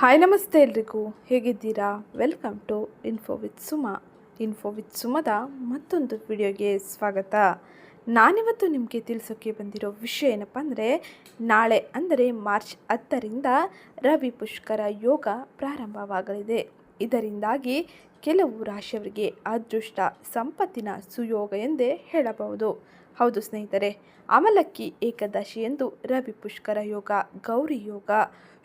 Hi ನಮಸ್ತೆ ಎಲ್ರಿಗೂ. ಹೇಗಿದ್ದೀರಾ? Welcome to info with Suma info with ಸುಮದ ಮತ್ತೊಂದು ವಿಡಿಯೋಗೆ ಸ್ವಾಗತ. ನಾನಿವತ್ತು ನಿಮಗೆ ತಿಳಿಸೋಕ್ಕೆ ಬಂದಿರೋ ವಿಷಯ ಏನಪ್ಪ ಅಂದರೆ, ನಾಳೆ ಅಂದರೆ ಮಾರ್ಚ್ ಹತ್ತರಿಂದ ರವಿ ಪುಷ್ಕರ ಯೋಗ ಪ್ರಾರಂಭವಾಗಲಿದೆ. ಇದರಿಂದಾಗಿ ಕೆಲವು ರಾಶಿಯವರಿಗೆ ಅದೃಷ್ಟ ಸಂಪತ್ತಿನ ಸುಯೋಗ ಎಂದೇ ಹೇಳಬಹುದು. ಹೌದು ಸ್ನೇಹಿತರೆ, ಅಮಲಕ್ಕಿ ಏಕದಶಿ ಎಂದು ರವಿ ಪುಷ್ಕರ ಯೋಗ, ಗೌರಿ ಯೋಗ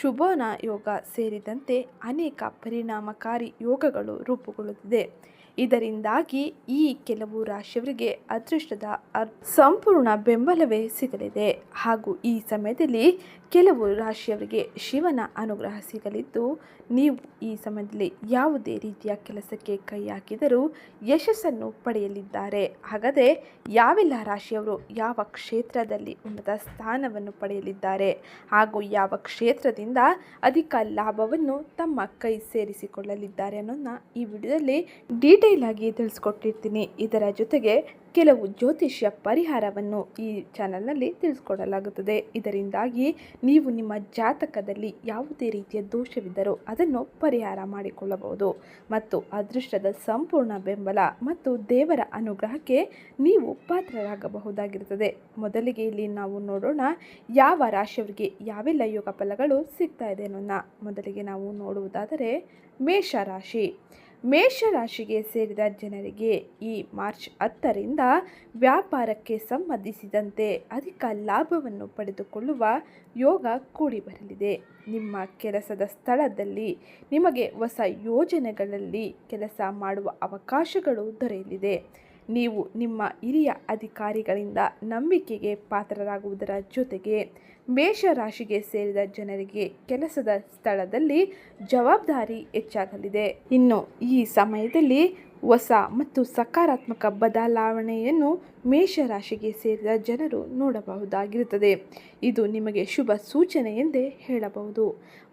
ಶುಭೋನ ಯೋಗ ಸೇರಿದಂತೆ ಅನೇಕ ಪರಿಣಾಮಕಾರಿ ಯೋಗಗಳು ರೂಪುಗೊಳ್ಳುತ್ತಿದೆ. ಇದರಿಂದಾಗಿ ಈ ಕೆಲವು ರಾಶಿಯವರಿಗೆ ಅದೃಷ್ಟದ ಸಂಪೂರ್ಣ ಬೆಂಬಲವೇ ಸಿಗಲಿದೆ. ಹಾಗೂ ಈ ಸಮಯದಲ್ಲಿ ಕೆಲವು ರಾಶಿಯವರಿಗೆ ಶಿವನ ಅನುಗ್ರಹ ಸಿಗಲಿದ್ದು, ನೀವು ಈ ಸಮಯದಲ್ಲಿ ಯಾವುದೇ ರೀತಿಯ ಕೆಲಸಕ್ಕೆ ಕೈ ಹಾಕಿದರೂ ಯಶಸ್ಸನ್ನು ಪಡೆಯಲಿದ್ದಾರೆ. ಹಾಗಾದರೆ ಯಾವೆಲ್ಲ ರಾಶಿಯವರು ಯಾವ ಕ್ಷೇತ್ರದಲ್ಲಿ ಉನ್ನತ ಸ್ಥಾನವನ್ನು ಪಡೆಯಲಿದ್ದಾರೆ ಹಾಗೂ ಯಾವ ಕ್ಷೇತ್ರದಿಂದ ಅಧಿಕ ಲಾಭವನ್ನು ತಮ್ಮ ಕೈ ಸೇರಿಸಿಕೊಳ್ಳಲಿದ್ದಾರೆ ಅನ್ನೋದನ್ನ ಈ ವಿಡಿಯೋದಲ್ಲಿ ಡೀಟೇಲ್ ಆಗಿ ತಿಳಿಸ್ಕೊಟ್ಟಿರ್ತೀನಿ. ಇದರ ಜೊತೆಗೆ ಕೆಲವು ಜ್ಯೋತಿಷ್ಯ ಪರಿಹಾರವನ್ನು ಈ ಚಾನಲ್ನಲ್ಲಿ ತಿಳಿಸ್ಕೊಡಲಾಗುತ್ತದೆ. ಇದರಿಂದಾಗಿ ನೀವು ನಿಮ್ಮ ಜಾತಕದಲ್ಲಿ ಯಾವುದೇ ರೀತಿಯ ದೋಷವಿದ್ದರೂ ಅದನ್ನು ಪರಿಹಾರ ಮಾಡಿಕೊಳ್ಳಬಹುದು. ಮತ್ತು ಅದೃಷ್ಟದ ಸಂಪೂರ್ಣ ಬೆಂಬಲ ಮತ್ತು ದೇವರ ಅನುಗ್ರಹಕ್ಕೆ ನೀವು ಪಾತ್ರರಾಗಬಹುದಾಗಿರುತ್ತದೆ. ಮೊದಲಿಗೆ ಇಲ್ಲಿ ನಾವು ನೋಡೋಣ, ಯಾವ ರಾಶಿಯವರಿಗೆ ಯಾವೆಲ್ಲ ಯೋಗ ಫಲಗಳು ಸಿಗ್ತಾ ಇದೆ ಅನ್ನೋದನ್ನ. ಮೊದಲಿಗೆ ನಾವು ನೋಡುವುದಾದರೆ ಮೇಷರಾಶಿ ಮೇಷರಾಶಿಗೆ ಸೇರಿದ ಜನರಿಗೆ ಈ ಮಾರ್ಚ್ ಹತ್ತರಿಂದ ವ್ಯಾಪಾರಕ್ಕೆ ಸಂಬಂಧಿಸಿದಂತೆ ಅಧಿಕ ಲಾಭವನ್ನು ಪಡೆದುಕೊಳ್ಳುವ ಯೋಗ ಕೂಡಿ ಬರಲಿದೆ. ನಿಮ್ಮ ಕೆಲಸದ ಸ್ಥಳದಲ್ಲಿ ನಿಮಗೆ ಹೊಸ ಯೋಜನೆಗಳಲ್ಲಿ ಕೆಲಸ ಮಾಡುವ ಅವಕಾಶಗಳು ದೊರೆಯಲಿದೆ. ನೀವು ನಿಮ್ಮ ಹಿರಿಯ ಅಧಿಕಾರಿಗಳಿಂದ ನಂಬಿಕೆಗೆ ಪಾತ್ರರಾಗುವುದರ ಜೊತೆಗೆ ಮೇಷರಾಶಿಗೆ ಸೇರಿದ ಜನರಿಗೆ ಕೆಲಸದ ಸ್ಥಳದಲ್ಲಿ ಜವಾಬ್ದಾರಿ ಹೆಚ್ಚಾಗಲಿದೆ. ಇನ್ನು ಈ ಸಮಯದಲ್ಲಿ ಹೊಸ ಮತ್ತು ಸಕಾರಾತ್ಮಕ ಬದಲಾವಣೆಯನ್ನು ಮೇಷರಾಶಿಗೆ ಸೇರಿದ ಜನರು ನೋಡಬಹುದಾಗಿರುತ್ತದೆ. ಇದು ನಿಮಗೆ ಶುಭ ಸೂಚನೆ ಎಂದೇ ಹೇಳಬಹುದು.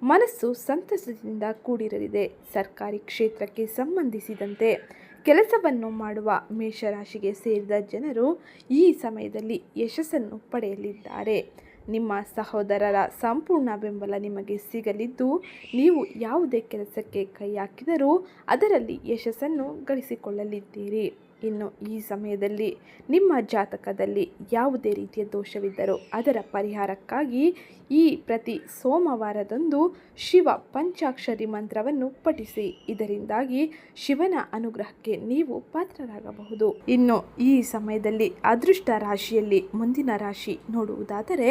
ಮನಸ್ಸು ಸಂತಸದಿಂದ ಕೂಡಿರಲಿದೆ. ಸರ್ಕಾರಿ ಕ್ಷೇತ್ರಕ್ಕೆ ಸಂಬಂಧಿಸಿದಂತೆ ಕೆಲಸವನ್ನು ಮಾಡುವ ಮೇಷರಾಶಿಗೆ ಸೇರಿದ ಜನರು ಈ ಸಮಯದಲ್ಲಿ ಯಶಸ್ಸನ್ನು ಪಡೆಯಲಿದ್ದಾರೆ. ನಿಮ್ಮ ಸಹೋದರರ ಸಂಪೂರ್ಣ ಬೆಂಬಲ ನಿಮಗೆ ಸಿಗಲಿದ್ದು ನೀವು ಯಾವುದೇ ಕೆಲಸಕ್ಕೆ ಕೈ ಹಾಕಿದರೂ ಅದರಲ್ಲಿ ಯಶಸ್ಸನ್ನು ಗಳಿಸಿಕೊಳ್ಳಲಿದ್ದೀರಿ. ಇನ್ನು ಈ ಸಮಯದಲ್ಲಿ ನಿಮ್ಮ ಜಾತಕದಲ್ಲಿ ಯಾವುದೇ ರೀತಿಯ ದೋಷವಿದ್ದರೂ ಅದರ ಪರಿಹಾರಕ್ಕಾಗಿ ಈ ಪ್ರತಿ ಸೋಮವಾರದಂದು ಶಿವ ಪಂಚಾಕ್ಷರಿ ಮಂತ್ರವನ್ನು ಪಠಿಸಿ. ಇದರಿಂದಾಗಿ ಶಿವನ ಅನುಗ್ರಹಕ್ಕೆ ನೀವು ಪಾತ್ರರಾಗಬಹುದು. ಇನ್ನು ಈ ಸಮಯದಲ್ಲಿ ಅದೃಷ್ಟ ರಾಶಿಯಲ್ಲಿ ಮುಂದಿನ ರಾಶಿ ನೋಡುವುದಾದರೆ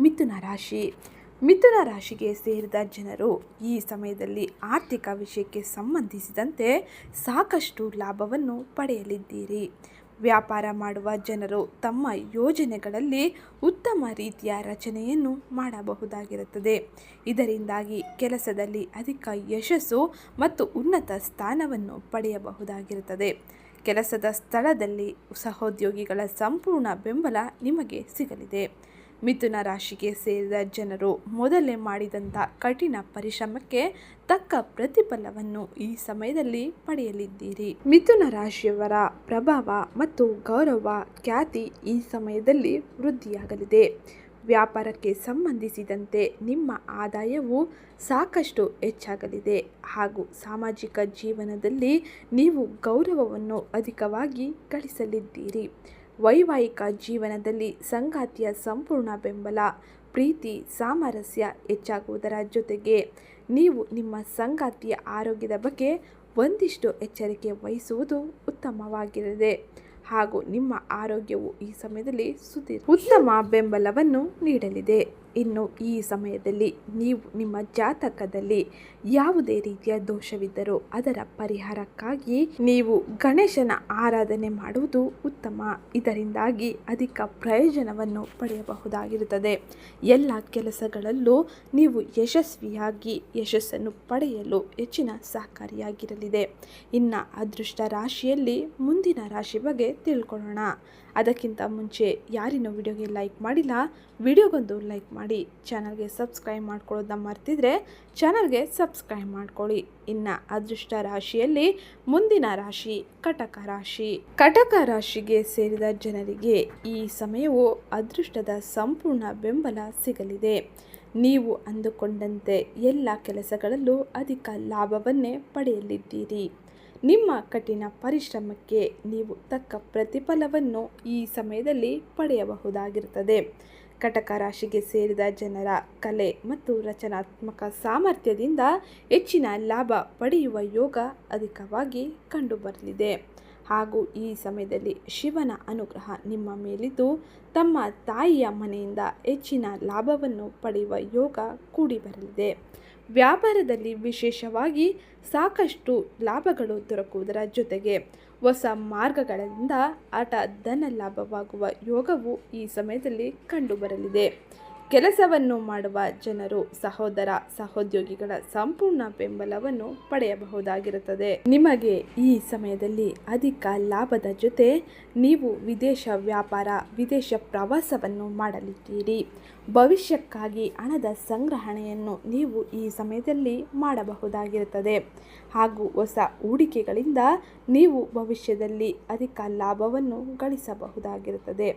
ಮಿಥುನ ರಾಶಿ. ಮಿಥುನ ರಾಶಿಗೆ ಸೇರಿದ ಜನರು ಈ ಸಮಯದಲ್ಲಿ ಆರ್ಥಿಕ ವಿಷಯಕ್ಕೆ ಸಂಬಂಧಿಸಿದಂತೆ ಸಾಕಷ್ಟು ಲಾಭವನ್ನು ಪಡೆಯಲಿದ್ದೀರಿ. ವ್ಯಾಪಾರ ಮಾಡುವ ಜನರು ತಮ್ಮ ಯೋಜನೆಗಳಲ್ಲಿ ಉತ್ತಮ ರೀತಿಯ ರಚನೆಯನ್ನು ಮಾಡಬಹುದಾಗಿರುತ್ತದೆ. ಇದರಿಂದಾಗಿ ಕೆಲಸದಲ್ಲಿ ಅಧಿಕ ಯಶಸ್ಸು ಮತ್ತು ಉನ್ನತ ಸ್ಥಾನವನ್ನು ಪಡೆಯಬಹುದಾಗಿರುತ್ತದೆ. ಕೆಲಸದ ಸ್ಥಳದಲ್ಲಿ ಸಹೋದ್ಯೋಗಿಗಳ ಸಂಪೂರ್ಣ ಬೆಂಬಲ ನಿಮಗೆ ಸಿಗಲಿದೆ. ಮಿಥುನ ರಾಶಿಗೆ ಸೇರಿದ ಜನರು ಮೊದಲೇ ಮಾಡಿದಂಥ ಕಠಿಣ ಪರಿಶ್ರಮಕ್ಕೆ ತಕ್ಕ ಪ್ರತಿಫಲವನ್ನು ಈ ಸಮಯದಲ್ಲಿ ಪಡೆಯಲಿದ್ದೀರಿ. ಮಿಥುನ ರಾಶಿಯವರ ಪ್ರಭಾವ ಮತ್ತು ಗೌರವ ಖ್ಯಾತಿ ಈ ಸಮಯದಲ್ಲಿ ವೃದ್ಧಿಯಾಗಲಿದೆ. ವ್ಯಾಪಾರಕ್ಕೆ ಸಂಬಂಧಿಸಿದಂತೆ ನಿಮ್ಮ ಆದಾಯವು ಸಾಕಷ್ಟು ಹೆಚ್ಚಾಗಲಿದೆ ಹಾಗೂ ಸಾಮಾಜಿಕ ಜೀವನದಲ್ಲಿ ನೀವು ಗೌರವವನ್ನು ಅಧಿಕವಾಗಿ ಗಳಿಸಲಿದ್ದೀರಿ. ವೈವಾಹಿಕ ಜೀವನದಲ್ಲಿ ಸಂಗಾತಿಯ ಸಂಪೂರ್ಣ ಬೆಂಬಲ, ಪ್ರೀತಿ, ಸಾಮರಸ್ಯ ಹೆಚ್ಚಾಗುವುದರ ಜೊತೆಗೆ ನೀವು ನಿಮ್ಮ ಸಂಗಾತಿಯ ಆರೋಗ್ಯದ ಬಗ್ಗೆ ಒಂದಿಷ್ಟು ಎಚ್ಚರಿಕೆ ವಹಿಸುವುದು ಉತ್ತಮವಾಗಿರದೆ ಹಾಗೂ ನಿಮ್ಮ ಆರೋಗ್ಯವು ಈ ಸಮಯದಲ್ಲಿ ಸುದೀರ್ಘ ಉತ್ತಮ ಬೆಂಬಲವನ್ನು ನೀಡಲಿದೆ. ಇನ್ನು ಈ ಸಮಯದಲ್ಲಿ ನೀವು ನಿಮ್ಮ ಜಾತಕದಲ್ಲಿ ಯಾವುದೇ ರೀತಿಯ ದೋಷವಿದ್ದರೂ ಅದರ ಪರಿಹಾರಕ್ಕಾಗಿ ನೀವು ಗಣೇಶನ ಆರಾಧನೆ ಮಾಡುವುದು ಉತ್ತಮ. ಇದರಿಂದಾಗಿ ಅಧಿಕ ಪ್ರಯೋಜನವನ್ನು ಪಡೆಯಬಹುದಾಗಿರುತ್ತದೆ. ಎಲ್ಲ ಕೆಲಸಗಳಲ್ಲೂ ನೀವು ಯಶಸ್ವಿಯಾಗಿ ಯಶಸ್ಸನ್ನು ಪಡೆಯಲು ಹೆಚ್ಚಿನ ಸಹಕಾರಿಯಾಗಿರಲಿದೆ. ಇನ್ನು ಅದೃಷ್ಟ ರಾಶಿಯಲ್ಲಿ ಮುಂದಿನ ರಾಶಿ ಬಗ್ಗೆ ತಿಳ್ಕೊಳ್ಳೋಣ. ಅದಕ್ಕಿಂತ ಮುಂಚೆ ಯಾರಿನೂ ವಿಡಿಯೋಗೆ ಲೈಕ್ ಮಾಡಿಲ್ಲ. ವಿಡಿಯೋಗೊಂದು ಲೈಕ್ ಮಾಡಿ ಚಾನಲ್ಗೆ ಸಬ್ಸ್ಕ್ರೈಬ್ ಮಾಡ್ಕೊಳ್ಳೋದನ್ನ ಮರ್ತಿದ್ರೆ ಚಾನಲ್ಗೆ ಸಬ್ಸ್ಕ್ರೈಬ್ ಮಾಡ್ಕೊಳ್ಳಿ. ಇನ್ನು ಅದೃಷ್ಟ ರಾಶಿಯಲ್ಲಿ ಮುಂದಿನ ರಾಶಿ ಕಟಕ ರಾಶಿ. ಕಟಕ ರಾಶಿಗೆ ಸೇರಿದ ಜನರಿಗೆ ಈ ಸಮಯವು ಅದೃಷ್ಟದ ಸಂಪೂರ್ಣ ಬೆಂಬಲ ಸಿಗಲಿದೆ. ನೀವು ಅಂದುಕೊಂಡಂತೆ ಎಲ್ಲ ಕೆಲಸಗಳಲ್ಲೂ ಅಧಿಕ ಲಾಭವನ್ನೇ ಪಡೆಯಲಿದ್ದೀರಿ. ನಿಮ್ಮ ಕಠಿಣ ಪರಿಶ್ರಮಕ್ಕೆ ನೀವು ತಕ್ಕ ಪ್ರತಿಫಲವನ್ನು ಈ ಸಮಯದಲ್ಲಿ ಪಡೆಯಬಹುದಾಗಿರುತ್ತದೆ. ಕಟಕ ರಾಶಿಗೆ ಸೇರಿದ ಜನರ ಕಲೆ ಮತ್ತು ರಚನಾತ್ಮಕ ಸಾಮರ್ಥ್ಯದಿಂದ ಹೆಚ್ಚಿನ ಲಾಭ ಪಡೆಯುವ ಯೋಗ ಅಧಿಕವಾಗಿ ಕಂಡುಬರಲಿದೆ. ಹಾಗೂ ಈ ಸಮಯದಲ್ಲಿ ಶಿವನ ಅನುಗ್ರಹ ನಿಮ್ಮ ಮೇಲಿದ್ದು, ತಮ್ಮ ತಾಯಿಯ ಮನೆಯಿಂದ ಹೆಚ್ಚಿನ ಲಾಭವನ್ನು ಪಡೆಯುವ ಯೋಗ ಕೂಡಿ ಬರಲಿದೆ. ವ್ಯಾಪಾರದಲ್ಲಿ ವಿಶೇಷವಾಗಿ ಸಾಕಷ್ಟು ಲಾಭಗಳು ದೊರಕುವುದರ ಜೊತೆಗೆ ಹೊಸ ಮಾರ್ಗಗಳಿಂದ ಆಟ ಧನ ಲಾಭವಾಗುವ ಯೋಗವು ಈ ಸಮಯದಲ್ಲಿ ಕಂಡುಬರಲಿದೆ. ಕೆಲಸವನ್ನು ಮಾಡುವ ಜನರು ಸಹೋದರ ಸಹೋದ್ಯೋಗಿಗಳ ಸಂಪೂರ್ಣ ಬೆಂಬಲವನ್ನು ಪಡೆಯಬಹುದಾಗಿರುತ್ತದೆ. ನಿಮಗೆ ಈ ಸಮಯದಲ್ಲಿ ಅಧಿಕ ಲಾಭದ ಜೊತೆ ನೀವು ವಿದೇಶ ವ್ಯಾಪಾರ, ವಿದೇಶ ಪ್ರವಾಸವನ್ನು ಮಾಡಲಿದ್ದೀರಿ. ಭವಿಷ್ಯಕ್ಕಾಗಿ ಹಣದ ಸಂಗ್ರಹಣೆಯನ್ನು ನೀವು ಈ ಸಮಯದಲ್ಲಿ ಮಾಡಬಹುದಾಗಿರುತ್ತದೆ. ಹಾಗೂ ಹೊಸ ಹೂಡಿಕೆಗಳಿಂದ ನೀವು ಭವಿಷ್ಯದಲ್ಲಿ ಅಧಿಕ ಲಾಭವನ್ನು ಗಳಿಸಬಹುದಾಗಿರುತ್ತದೆ.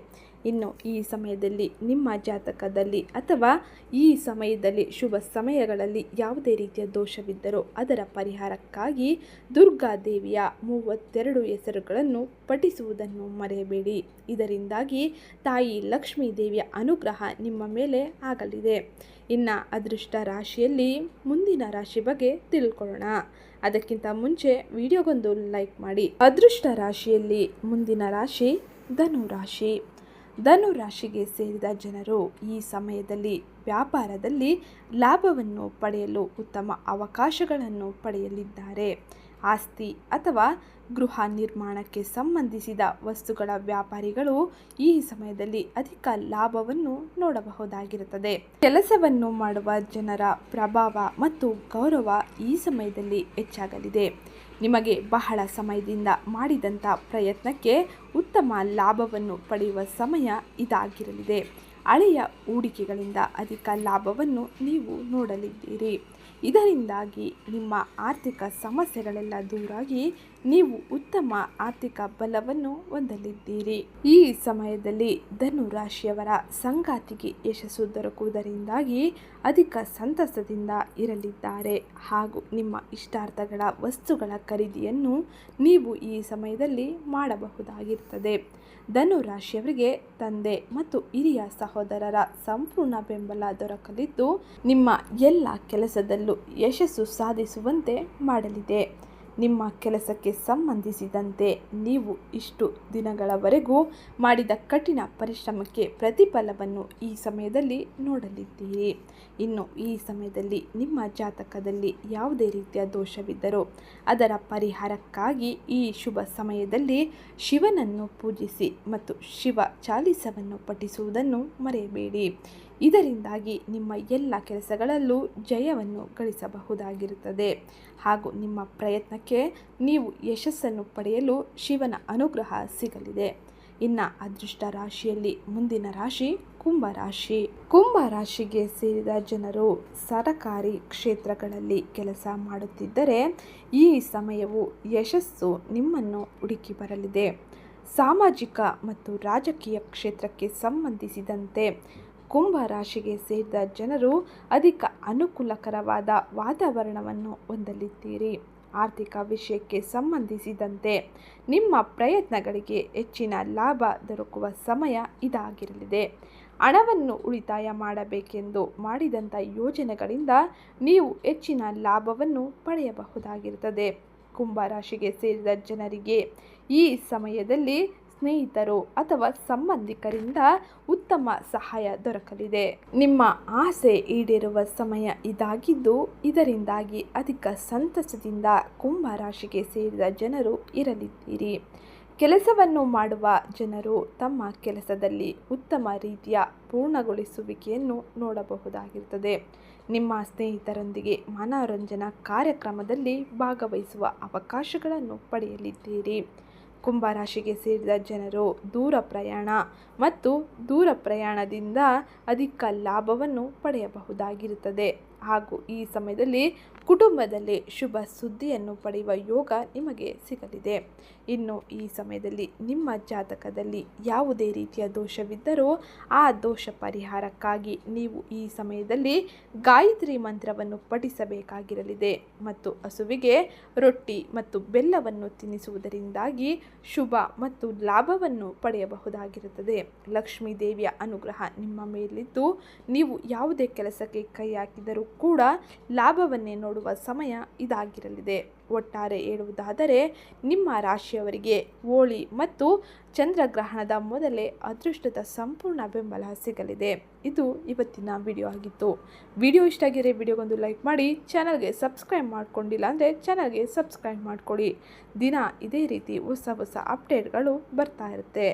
ಇನ್ನು ಈ ಸಮಯದಲ್ಲಿ ನಿಮ್ಮ ಜಾತಕದಲ್ಲಿ ಅಥವಾ ಈ ಸಮಯದಲ್ಲಿ ಶುಭ ಸಮಯಗಳಲ್ಲಿ ಯಾವುದೇ ರೀತಿಯ ದೋಷವಿದ್ದರೂ ಅದರ ಪರಿಹಾರಕ್ಕಾಗಿ ದುರ್ಗಾದೇವಿಯ ಮೂವತ್ತೆರಡು ಹೆಸರುಗಳನ್ನು ಪಠಿಸುವುದನ್ನು ಮರೆಯಬೇಡಿ. ಇದರಿಂದಾಗಿ ತಾಯಿ ಲಕ್ಷ್ಮೀ ದೇವಿಯ ಅನುಗ್ರಹ ನಿಮ್ಮ ಮೇಲೆ ಆಗಲಿದೆ. ಇನ್ನು ಅದೃಷ್ಟ ರಾಶಿಯಲ್ಲಿ ಮುಂದಿನ ರಾಶಿ ಬಗ್ಗೆ ತಿಳ್ಕೊಳ್ಳೋಣ. ಅದಕ್ಕಿಂತ ಮುಂಚೆ ವಿಡಿಯೋಗೊಂದು ಲೈಕ್ ಮಾಡಿ. ಅದೃಷ್ಟ ರಾಶಿಯಲ್ಲಿ ಮುಂದಿನ ರಾಶಿ ಧನು ರಾಶಿ. ಧನು ರಾಶಿಗೆ ಸೇರಿದ ಜನರು ಈ ಸಮಯದಲ್ಲಿ ವ್ಯಾಪಾರದಲ್ಲಿ ಲಾಭವನ್ನು ಪಡೆಯಲು ಉತ್ತಮ ಅವಕಾಶಗಳನ್ನು ಪಡೆಯಲಿದ್ದಾರೆ. ಆಸ್ತಿ ಅಥವಾ ಗೃಹ ನಿರ್ಮಾಣಕ್ಕೆ ಸಂಬಂಧಿಸಿದ ವಸ್ತುಗಳ ವ್ಯಾಪಾರಿಗಳು ಈ ಸಮಯದಲ್ಲಿ ಅಧಿಕ ಲಾಭವನ್ನು ನೋಡಬಹುದಾಗಿರುತ್ತದೆ. ಕೆಲಸವನ್ನು ಮಾಡುವ ಜನರ ಪ್ರಭಾವ ಮತ್ತು ಗೌರವ ಈ ಸಮಯದಲ್ಲಿ ಹೆಚ್ಚಾಗಲಿದೆ. ನಿಮಗೆ ಬಹಳ ಸಮಯದಿಂದ ಮಾಡಿದಂಥ ಪ್ರಯತ್ನಕ್ಕೆ ಉತ್ತಮ ಲಾಭವನ್ನು ಪಡೆಯುವ ಸಮಯ ಇದಾಗಿರಲಿದೆ. ಹಳೆಯ ಹೂಡಿಕೆಗಳಿಂದ ಅಧಿಕ ಲಾಭವನ್ನು ನೀವು ನೋಡಲಿದ್ದೀರಿ. ಇದರಿಂದಾಗಿ ನಿಮ್ಮ ಆರ್ಥಿಕ ಸಮಸ್ಯೆಗಳೆಲ್ಲ ದೂರಾಗಿ ನೀವು ಉತ್ತಮ ಆರ್ಥಿಕ ಬಲವನ್ನು ಹೊಂದಲಿದ್ದೀರಿ. ಈ ಸಮಯದಲ್ಲಿ ಧನು ರಾಶಿಯವರ ಸಂಗಾತಿಗೆ ಯಶಸ್ಸು ದೊರಕುವುದರಿಂದಾಗಿ ಅಧಿಕ ಸಂತಸದಿಂದ ಇರಲಿದ್ದಾರೆ. ಹಾಗೂ ನಿಮ್ಮ ಇಷ್ಟಾರ್ಥಗಳ ವಸ್ತುಗಳ ಖರೀದಿಯನ್ನು ನೀವು ಈ ಸಮಯದಲ್ಲಿ ಮಾಡಬಹುದಾಗಿರುತ್ತದೆ. ಧನು ರಾಶಿಯವರಿಗೆ ತಂದೆ ಮತ್ತು ಹಿರಿಯ ಸಹೋದರರ ಸಂಪೂರ್ಣ ಬೆಂಬಲ ದೊರಕಲಿದ್ದು, ನಿಮ್ಮ ಎಲ್ಲ ಕೆಲಸದಲ್ಲೂ ಯಶಸ್ಸು ಸಾಧಿಸುವಂತೆ ಮಾಡಲಿದೆ. ನಿಮ್ಮ ಕೆಲಸಕ್ಕೆ ಸಂಬಂಧಿಸಿದಂತೆ ನೀವು ಇಷ್ಟು ದಿನಗಳವರೆಗೂ ಮಾಡಿದ ಕಠಿಣ ಪರಿಶ್ರಮಕ್ಕೆ ಪ್ರತಿಫಲವನ್ನು ಈ ಸಮಯದಲ್ಲಿ ನೋಡಲಿದ್ದೀರಿ. ಇನ್ನು ಈ ಸಮಯದಲ್ಲಿ ನಿಮ್ಮ ಜಾತಕದಲ್ಲಿ ಯಾವುದೇ ರೀತಿಯ ದೋಷವಿದ್ದರೂ ಅದರ ಪರಿಹಾರಕ್ಕಾಗಿ ಈ ಶುಭ ಸಮಯದಲ್ಲಿ ಶಿವನನ್ನು ಪೂಜಿಸಿ ಮತ್ತು ಶಿವ ಚಾಲಿಸವನ್ನು ಪಠಿಸುವುದನ್ನು ಮರೆಯಬೇಡಿ. ಇದರಿಂದಾಗಿ ನಿಮ್ಮ ಎಲ್ಲ ಕೆಲಸಗಳಲ್ಲೂ ಜಯವನ್ನು ಗಳಿಸಬಹುದಾಗಿರುತ್ತದೆ. ಹಾಗೂ ನಿಮ್ಮ ಪ್ರಯತ್ನಕ್ಕೆ ನೀವು ಯಶಸ್ಸನ್ನು ಪಡೆಯಲು ಶಿವನ ಅನುಗ್ರಹ ಸಿಗಲಿದೆ. ಇನ್ನು ಅದೃಷ್ಟ ರಾಶಿಯಲ್ಲಿ ಮುಂದಿನ ರಾಶಿ ಕುಂಭ ರಾಶಿ. ಕುಂಭ ರಾಶಿಗೆ ಸೇರಿದ ಜನರು ಸರಕಾರಿ ಕ್ಷೇತ್ರಗಳಲ್ಲಿ ಕೆಲಸ ಮಾಡುತ್ತಿದ್ದರೆ ಈ ಸಮಯವು ಯಶಸ್ಸು ನಿಮ್ಮನ್ನು ಹುಡುಕಿ ಬರಲಿದೆ. ಸಾಮಾಜಿಕ ಮತ್ತು ರಾಜಕೀಯ ಕ್ಷೇತ್ರಕ್ಕೆ ಸಂಬಂಧಿಸಿದಂತೆ ಕುಂಭ ರಾಶಿಗೆ ಸೇರಿದ ಜನರು ಅಧಿಕ ಅನುಕೂಲಕರವಾದ ವಾತಾವರಣವನ್ನು ಹೊಂದಲಿದ್ದೀರಿ. ಆರ್ಥಿಕ ವಿಷಯಕ್ಕೆ ಸಂಬಂಧಿಸಿದಂತೆ ನಿಮ್ಮ ಪ್ರಯತ್ನಗಳಿಗೆ ಹೆಚ್ಚಿನ ಲಾಭ ದೊರಕುವ ಸಮಯ ಇದಾಗಿರಲಿದೆ. ಹಣವನ್ನು ಉಳಿತಾಯ ಮಾಡಬೇಕೆಂದು ಮಾಡಿದಂಥ ಯೋಜನೆಗಳಿಂದ ನೀವು ಹೆಚ್ಚಿನ ಲಾಭವನ್ನು ಪಡೆಯಬಹುದಾಗಿರುತ್ತದೆ. ಕುಂಭ ರಾಶಿಗೆ ಸೇರಿದ ಜನರಿಗೆ ಈ ಸಮಯದಲ್ಲಿ ಸ್ನೇಹಿತರು ಅಥವಾ ಸಂಬಂಧಿಕರಿಂದ ಉತ್ತಮ ಸಹಾಯ ದೊರಕಲಿದೆ. ನಿಮ್ಮ ಆಸೆ ಈಡೇರುವ ಸಮಯ ಇದಾಗಿದ್ದು, ಇದರಿಂದಾಗಿ ಅಧಿಕ ಸಂತಸದಿಂದ ಕುಂಭ ರಾಶಿಗೆ ಸೇರಿದ ಜನರು ಇರಲಿದ್ದೀರಿ. ಕೆಲಸವನ್ನು ಮಾಡುವ ಜನರು ತಮ್ಮ ಕೆಲಸದಲ್ಲಿ ಉತ್ತಮ ರೀತಿಯ ಪೂರ್ಣಗೊಳಿಸುವಿಕೆಯನ್ನು ನೋಡಬಹುದಾಗಿರುತ್ತದೆ. ನಿಮ್ಮ ಸ್ನೇಹಿತರೊಂದಿಗೆ ಮನೋರಂಜನಾ ಕಾರ್ಯಕ್ರಮದಲ್ಲಿ ಭಾಗವಹಿಸುವ ಅವಕಾಶಗಳನ್ನು ಪಡೆಯಲಿದ್ದೀರಿ. ಕುಂಭರಾಶಿಗೆ ಸೇರಿದ ಜನರು ದೂರ ಪ್ರಯಾಣ ಮತ್ತು ದೂರ ಪ್ರಯಾಣದಿಂದ ಅಧಿಕ ಲಾಭವನ್ನು ಪಡೆಯಬಹುದಾಗಿರುತ್ತದೆ. ಹಾಗೂ ಈ ಸಮಯದಲ್ಲಿ ಕುಟುಂಬದಲ್ಲಿ ಶುಭ ಸುದ್ದಿಯನ್ನು ಪಡೆಯುವ ಯೋಗ ನಿಮಗೆ ಸಿಗಲಿದೆ. ಇನ್ನು ಈ ಸಮಯದಲ್ಲಿ ನಿಮ್ಮ ಜಾತಕದಲ್ಲಿ ಯಾವುದೇ ರೀತಿಯ ದೋಷವಿದ್ದರೂ ಆ ದೋಷ ಪರಿಹಾರಕ್ಕಾಗಿ ನೀವು ಈ ಸಮಯದಲ್ಲಿ ಗಾಯತ್ರಿ ಮಂತ್ರವನ್ನು ಪಠಿಸಬೇಕಾಗಿರಲಿದೆ ಮತ್ತು ಹಸುವಿಗೆ ರೊಟ್ಟಿ ಮತ್ತು ಬೆಲ್ಲವನ್ನು ತಿನ್ನಿಸುವುದರಿಂದಾಗಿ ಶುಭ ಮತ್ತು ಲಾಭವನ್ನು ಪಡೆಯಬಹುದಾಗಿರುತ್ತದೆ. ಲಕ್ಷ್ಮೀ ದೇವಿಯ ಅನುಗ್ರಹ ನಿಮ್ಮ ಮೇಲಿದ್ದು ನೀವು ಯಾವುದೇ ಕೆಲಸಕ್ಕೆ ಕೈ ಹಾಕಿದರೂ ಕೂಡ ಲಾಭವನ್ನೇ ನೋಡುವ ಸಮಯ ಇದಾಗಿರಲಿದೆ. ಒಟ್ಟಾರೆ ಹೇಳುವುದಾದರೆ, ನಿಮ್ಮ ರಾಶಿಯವರಿಗೆ ಹೋಳಿ ಮತ್ತು ಚಂದ್ರಗ್ರಹಣದ ಮೊದಲೇ ಅದೃಷ್ಟದ ಸಂಪೂರ್ಣ ಬೆಂಬಲ ಸಿಗಲಿದೆ. ಇದು ಇವತ್ತಿನ ವಿಡಿಯೋ ಆಗಿತ್ತು. ವಿಡಿಯೋ ಇಷ್ಟ ಆಗಿದ್ರೆ ವಿಡಿಯೋಗೊಂದು ಲೈಕ್ ಮಾಡಿ, ಚಾನಲ್ಗೆ ಸಬ್ಸ್ಕ್ರೈಬ್ ಮಾಡ್ಕೊಂಡಿಲ್ಲ ಅಂದರೆ ಚಾನಲ್ಗೆ ಸಬ್ಸ್ಕ್ರೈಬ್ ಮಾಡ್ಕೊಳ್ಳಿ. ದಿನ ಇದೇ ರೀತಿ ಹೊಸ ಹೊಸ ಅಪ್ಡೇಟ್ಗಳು ಬರ್ತಾ ಇರುತ್ತೆ.